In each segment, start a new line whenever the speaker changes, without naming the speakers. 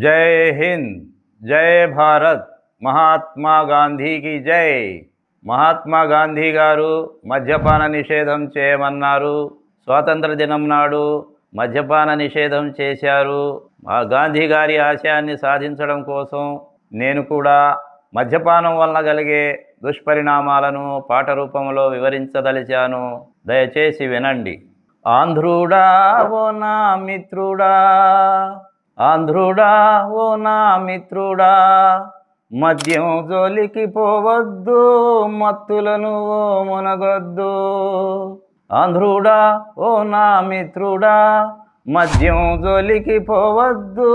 జై హింద్ జై భారత్ మహాత్మా గాంధీకి జై మహాత్మా గాంధీ గారు మద్యపాన నిషేధం చేయమన్నారు। స్వాతంత్ర దినం నాడు మద్యపాన నిషేధం చేశారు। ఆ గాంధీ గారి ఆశయాన్ని సాధించడం కోసం నేను కూడా మద్యపానం వలన కలిగే దుష్పరిణామాలను పాట రూపంలో వివరించదలిచాను। దయచేసి వినండి। ఆంధ్రుడా ఓ నా మిత్రుడా ఆంధ్రుడా ఓ నా మిత్రుడా మద్యం జోలికి పోవద్దు మత్తులను ఓ మునగొద్దు. ఆంధ్రుడా ఓ నా మిత్రుడా మద్యం జోలికి పోవద్దు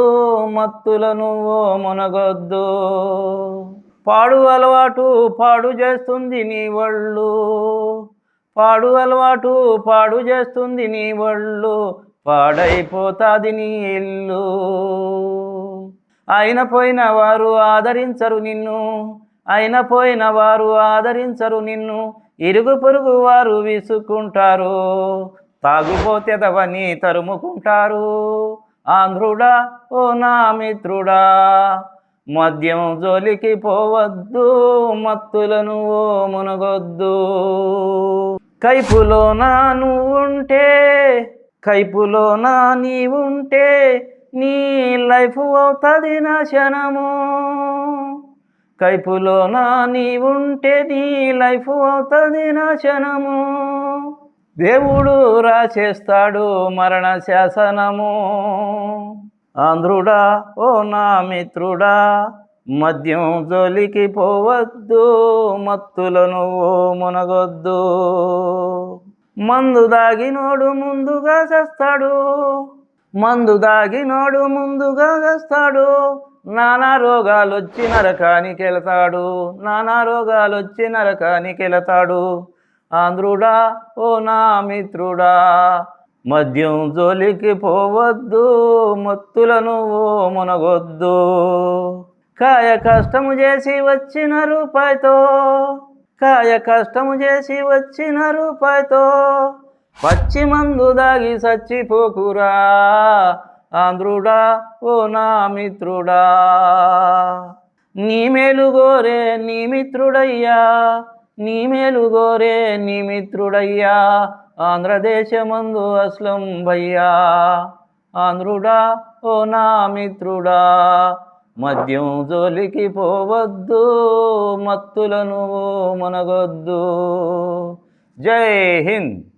మత్తులను ఓ మునగొద్దు. పాడు అలవాటు పాడు చేస్తుంది నీ వళ్ళు పాడు అలవాటు పాడు చేస్తుంది నీ వళ్ళు పాడైపోతాది నీ ఇల్లు. అయిన పోయిన వారు ఆదరించరు నిన్ను. అయిన పోయిన వారు ఆదరించరు నిన్ను. ఇరుగు పొరుగు వారు విసుక్కుంటారు. తాగుపోతేదవని తరుముకుంటారు. ఆంధ్రుడా ఓ నా మిత్రుడా మద్యం జోలికి పోవద్దు మత్తులను ఓ మునగొద్దు. కైపులోన నువ్వుంటే కైపులో నా నీ ఉంటే నీ లైఫ్ అవుతుంది నాశనము కైపులో నా నీ ఉంటే నీ లైఫ్ అవుతుంది నాశనము దేవుడు రాసేస్తాడు మరణ శాసనము ఆంధ్రుడా ఓ నా మిత్రుడా మద్యం జోలికి పోవద్దు మత్తులను ఓ మునగొద్దు. మందు దాగినోడు ముందుగా చేస్తాడు. మందు దాగినోడు ముందుగా చేస్తాడు. నానా రోగాలు వచ్చి నరకానికి వెళతాడు. నానా రోగాలు వచ్చి నరకానికి వెళతాడు. ఆంధ్రుడా ఓ నా మిత్రుడా మద్యం జోలికి పోవద్దు మత్తులను మునగొద్దు. కాయ కష్టము చేసి వచ్చిన రూపాయితో కాయ కష్టము చేసి వచ్చిన రూపాయితో పచ్చి మందు దాగి సచ్చిపోకురా. ఆంధ్రుడా ఓ నా మిత్రుడా. నీ మేలుగోరే నీ మిత్రుడయ్యా. నీ మేలుగోరే నీ మిత్రుడయ్యా. ఆంధ్రదేశమందు అస్లం భయ్యా. ఆంధ్రుడా ఓ నా మిత్రుడా. మద్యం జోలికి పోవద్దు మత్తులను మునగొద్దు. జై హింద్.